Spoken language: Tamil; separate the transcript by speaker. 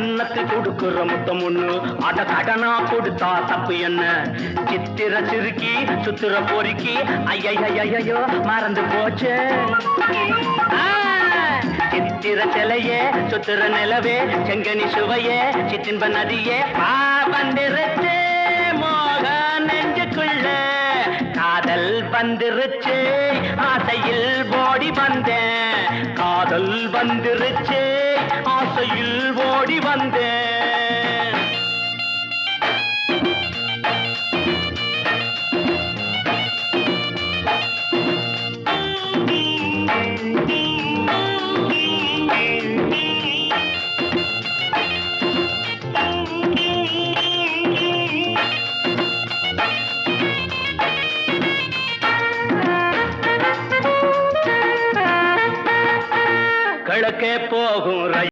Speaker 1: கன்னத்தில் கொடுக்குற முத்தம் ஒண்ணு. அட கடனா கொடுத்தா தப்பு என்ன? சித்திர சிறுக்கி சுத்திர பொறுக்கி. ஐயோ மறந்து போச்சு. சித்திர சிலையே சுத்திர நிலவே செங்கனி சுவையே சித்தின்ப நதியே. பா வந்திருச்சு மோக நெஞ்சுக்குள்ள. காதல் வந்துருச்சு ஆசையில் ஓடி வந்தேன். காதல் வந்துருச்சு ஆசையில் ஓடி வந்தேன். கிழக்கே போகும்